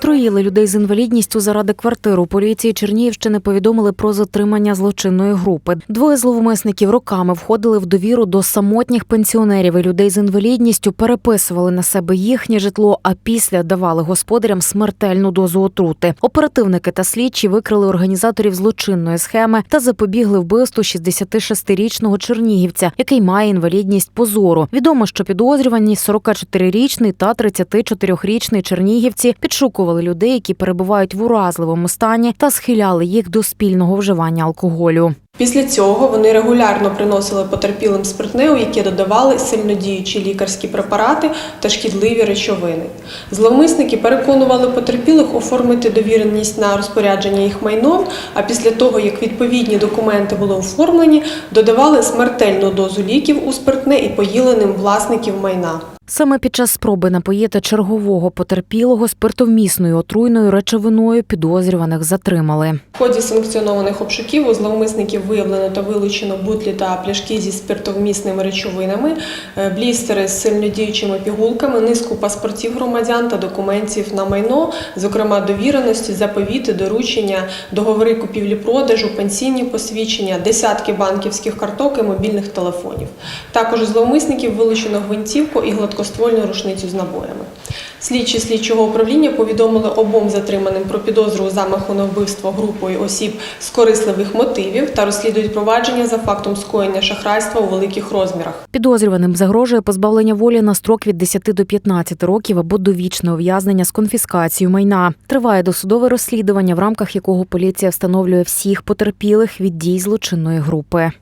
Троїли людей з інвалідністю заради квартиру. Поліції Чернігівщини повідомили про затримання злочинної групи. Двоє зловмисників роками входили в довіру до самотніх пенсіонерів і людей з інвалідністю, переписували на себе їхнє житло, а після давали господарям смертельну дозу отрути. Оперативники та слідчі викрили організаторів злочинної схеми та запобігли вбивству 66-річного чернігівця, який має інвалідність по зору. Відомо, що підозрювані 44-річний та 34-річний чернігівці підшукували людей, які перебувають в уразливому стані, та схиляли їх до спільного вживання алкоголю. Після цього вони регулярно приносили потерпілим спиртне, у яке додавали сильнодіючі лікарські препарати та шкідливі речовини. Зловмисники переконували потерпілих оформити довіреність на розпорядження їх майном, а після того, як відповідні документи були оформлені, додавали смертельну дозу ліків у спиртне і поїли ним власників майна. Саме під час спроби напоїти чергового потерпілого спиртовмісною отруйною речовиною підозрюваних затримали. В ході санкціонованих обшуків у зловмисників виявлено та вилучено бутлі та пляшки зі спиртовмісними речовинами, е, блістери з сильнодіючими пігулками, низку паспортів громадян та документів на майно, зокрема довіреності, заповіти, доручення, договори купівлі-продажу, пенсійні посвідчення, десятки банківських карток і мобільних телефонів. Також зловмисників вилучено гвинтівку і гладкоствольну рушницю з набоями. Слідчі слідчого управління повідомили обом затриманим про підозру замаху на вбивство групою осіб з корисливих мотивів та розслідують провадження за фактом скоєння шахрайства у великих розмірах. Підозрюваним загрожує позбавлення волі на строк від 10 до 15 років або довічне ув'язнення з конфіскацією майна. Триває досудове розслідування, в рамках якого поліція встановлює всіх потерпілих від дій злочинної групи.